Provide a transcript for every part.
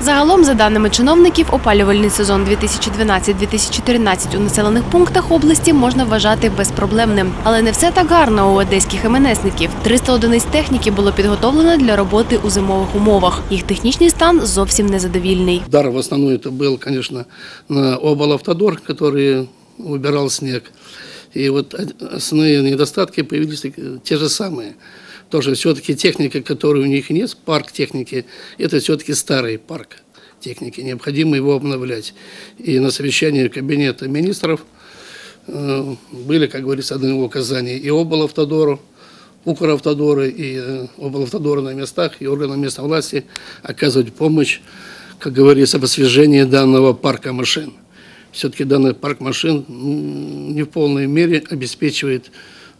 Загалом, за даними чиновників, опалювальний сезон 2012-2013 у населених пунктах області можна вважати безпроблемним. Але не все так гарно у одеських МНСників. 300 одиниць техніки було підготовлено для роботи у зимових умовах. Їх технічний стан зовсім незадовільний. Удар в основном это был, конечно, на облавтодор, который убирал снег. И вот основные недостатки появились так- те же Тоже все-таки техника, которой у них нет, парк техники, это все-таки старый парк техники. Необходимо его обновлять. И на совещании кабинета министров э, были, как говорится, даны указания и облавтодору, Укравтодора и э, облавтодора на местах, и органам местной власти оказывать помощь, как говорится, в освежении данного парка машин. Все-таки данный парк машин не в полной мере обеспечивает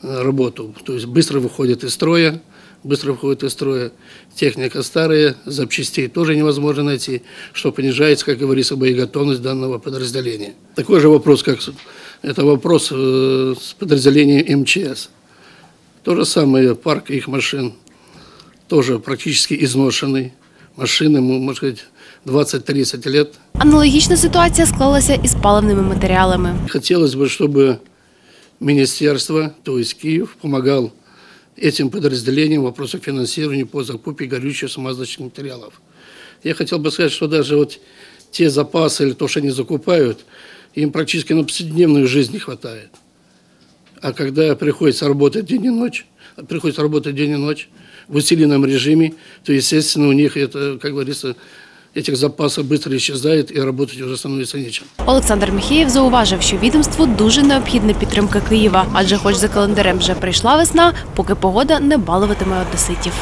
э, работу. То есть быстро выходит из строя, быстро выходит из строя. Техника старая, запчастей тоже невозможно найти, что понижается, как говорится, боеготовность данного подразделения. Такой же вопрос, как с- это вопрос э, с подразделением МЧС. То же самое, парк их машин тоже практически изношенный. Машины, м, может сказать, 20-30 лет. Аналогічна ситуація склалася із паливними матеріалами. Хотелось бы, чтобы министерство, то есть Киев, помогал этим подразделениям в вопросах финансирования по закупке горючих смазочных материалов. Я хотел бы сказать, что даже вот те запасы или то, что они закупают, им практически на повседневную жизнь не хватает. А когда приходится работать день и ночь, приходится работать день и ночь в усиленном режиме, то, естественно, у них это, как говорится, этих запасів швидко исчезает і працювати уже становиться нічим. Олександр Міхеєв зауважив, що відомству дуже необхідна підтримка Києва, адже хоч за календарем вже прийшла весна, поки погода не балуватиме одеситів.